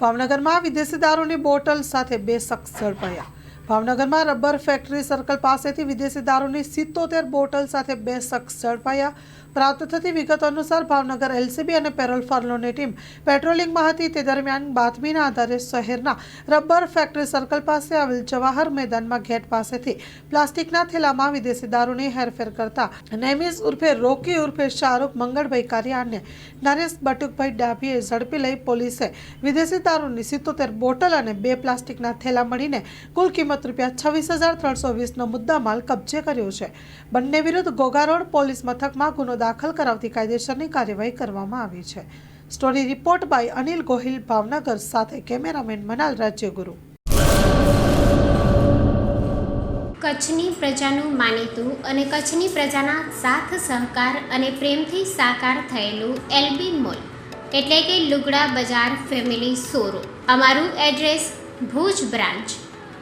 ભાવનગરમાં વિદેશી દારૂની બોટલ સાથે બે શખ્સ ઝડપાયા. ભાવનગરમાં રબર ફેક્ટરી સર્કલ પાસેથી વિદેશી દારૂની સિત્તોતેર બોટલ સાથે બે શખ્સ ઝડપાયા. પ્રાપ્ત થતી વિગત અનુસાર ભાવનગર એલસીબી અને પેરોલ ફર્લોની ટીમ પેટ્રોલિંગમાં હતી. તે દરમિયાન બાતમીના આધારે શહેરના રબર ફેક્ટરી સર્કલ પાસે આવેલ જવાહર મેદાનમાં ગેટ પાસેથી પ્લાસ્ટિકના થેલામાં વિદેશી દારૂની હેરફેર કરતા નેમિસ ઉર્ફે રોકી ઉર્ફે શાહરૂખ, મંગળભાઈ કારિયાને નરેશ બટુકભાઈ ડાભીએ ઝડપી લઈ પોલીસે વિદેશી દારૂની સિત્તોતેર બોટલ અને બે પ્લાસ્ટિકના થેલા મળીને કુલ કિંમત રૂપિયા છવ્વીસ હજાર ત્રણસો વીસનો મુદ્દામાલ કબજે કર્યો છે. બંને વિરુદ્ધ ગોગારોડ પોલીસ મથકમાં ગુનો દાખલ કરાવતી કાયદેસરની કાર્યવાહી કરવામાં આવી છે. Story report by Anil Gohil, Bhavnagar, સાથે કેમેરામેન મનાલ, રાજ્યગુરુ. કચ્છની પ્રજાનું માનીતું અને કચ્છની પ્રજાના સાથ, સહકાર અને પ્રેમથી સાકાર થયેલું એલબી મોલ, એટલે કે લુગડા બજાર ફેમિલી શોરૂમ. અમારું address Bhuj branch